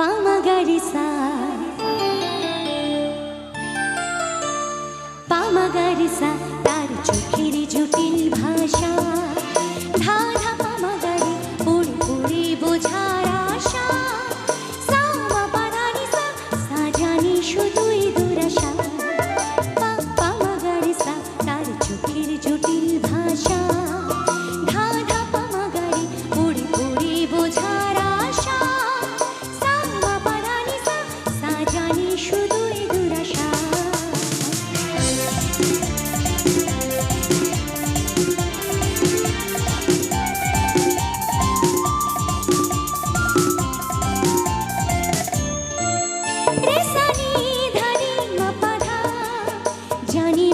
পামাগারিসা পামাগারিসা তার চোখের জটিল ভাষা জানি